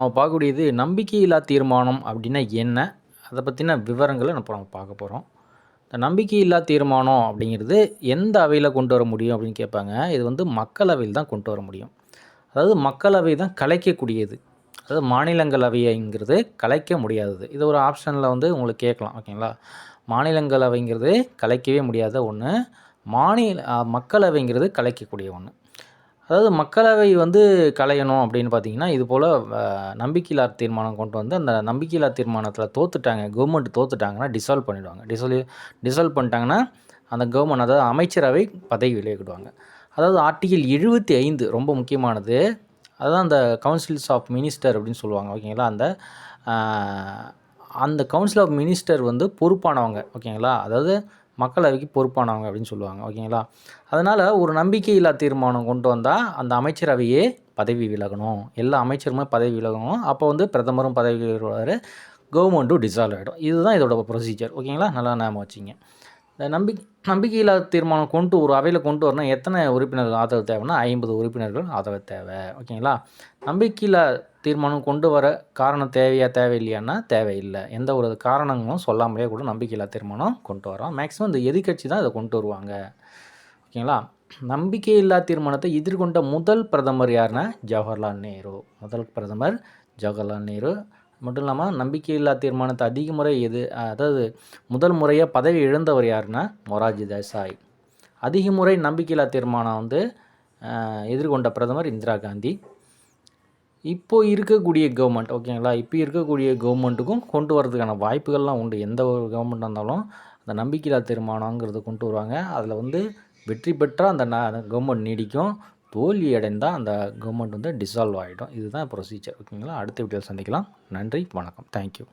நம்ம பார்க்கக்கூடியது நம்பிக்கையில்லா தீர்மானம் அப்படின்னா என்ன? அதை பற்றின விவரங்களை இப்போ நம்ம பார்க்க போகிறோம் இந்த நம்பிக்கையில்லா தீர்மானம் அப்படிங்கிறது எந்த அவையில் கொண்டு வர முடியும் அப்படின்னு கேட்பாங்க. இது வந்து மக்களவையில் தான் கொண்டு வர முடியும். அதாவது மக்களவை தான் கலைக்கக்கூடியது. அதாவது மாநிலங்களவைங்கிறது கலைக்க முடியாதது. இது ஒரு ஆப்ஷனில் வந்து உங்களுக்கு கேட்கலாம். ஓகேங்களா? மாநிலங்களவைங்கிறது கலைக்கவே முடியாத ஒன்று மாநில மக்களவைங்கிறது கலைக்கக்கூடிய ஒன்று அதாவது மக்களவை வந்து கலையணும் அப்படின்னு பார்த்தீங்கன்னா இது போல் நம்பிக்கையில்லா தீர்மானம் கொண்டு வந்து அந்த நம்பிக்கையில்லா தீர்மானத்தில் தோத்துட்டாங்க. கவர்மெண்ட் தோத்துட்டாங்கன்னா டிசால்வ் பண்ணிவிடுவாங்க டிசால்வ் டிசால்வ் பண்ணிட்டாங்கன்னா அந்த கவர்மெண்ட் அதாவது அமைச்சரவை பதவி விலகிடுவாங்க. அதாவது ஆர்டிகிள் எழுபத்தி ஐந்து ரொம்ப முக்கியமானது. அதுதான் அந்த கவுன்சில்ஸ் ஆஃப் மினிஸ்டர் அப்படின்னு சொல்லுவாங்க ஓகேங்களா? அந்த அந்த கவுன்சில் ஆஃப் மினிஸ்டர் வந்து பொறுப்பானவங்க ஓகேங்களா? அதாவது மக்களவைக்கு பொறுப்பானவங்க அப்படின்னு சொல்லுவாங்க ஓகேங்களா? அதனால் ஒரு நம்பிக்கையில்லா தீர்மானம் கொண்டு வந்தால் அந்த அமைச்சரவையே பதவி விலகணும். எல்லா அமைச்சருமே பதவி விலகணும். அப்போ வந்து பிரதமரும் பதவி விலகுவார். கவர்மெண்ட்டும் டிசால்வ் ஆகிடும் இதுதான் இதோட ப்ரொசீஜர் ஓகேங்களா? நல்லா ஞாபகம் வச்சிங்க. இந்த நம்பிக்கை நம்பிக்கையில்லா தீர்மானம் கொண்டு ஒரு அவையில் கொண்டு வரணும் எத்தனை உறுப்பினர்கள் ஆதரவு தேவைன்னா ஐம்பது உறுப்பினர்கள் ஆதரவு தேவை ஓகேங்களா? நம்பிக்கையில்லா தீர்மானம் கொண்டு வர காரணம் தேவையா தேவையில்லையான்னா தேவையில்லை. எந்த ஒரு காரணங்களும் சொல்லாமலே கூட நம்பிக்கையில்லா தீர்மானம் கொண்டு வரோம். மேக்ஸிமம் இந்த எதிர்கட்சி தான் இதை கொண்டு வருவாங்க. ஓகேங்களா? நம்பிக்கையில்லா தீர்மானத்தை எதிர்கொண்ட முதல் பிரதமர் யாருன்னா? ஜவஹர்லால் நேரு. முதல் பிரதமர் ஜவஹர்லால் நேரு. மட்டும் இல்லாமல் நம்பிக்கையில்லா தீர்மானத்தை அதிக முறை எது அதாவது முதல் முறையாக பதவி இழந்தவர் யாருன்னா? மொராஜி தேசாய். அதிக முறை நம்பிக்கையில்லா தீர்மானம் வந்து எதிர்கொண்ட பிரதமர் இந்திரா காந்தி. இப்போது இருக்கக்கூடிய கவர்மெண்ட் ஓகேங்களா இப்போ இருக்கக்கூடிய கவர்மெண்ட்டுக்கும் கொண்டு வரதுக்கான வாய்ப்புகள்லாம் உண்டு. எந்த ஒரு கவர்மெண்ட்டாக இருந்தாலும் அந்த நம்பிக்கையில்லா தீர்மானங்கிறது கொண்டு வருவாங்க. அதில் வந்து வெற்றி பெற்றால் அந்த கவர்மெண்ட் நீடிக்கும். தோல்வி அடைந்தால் அந்த கவர்மெண்ட் வந்து டிசால்வ் ஆகிடும் இதுதான் ப்ரொசீஜர் ஓகேங்களா அடுத்த வீடியோவில் சந்திக்கலாம். நன்றி வணக்கம். தேங்க்யூ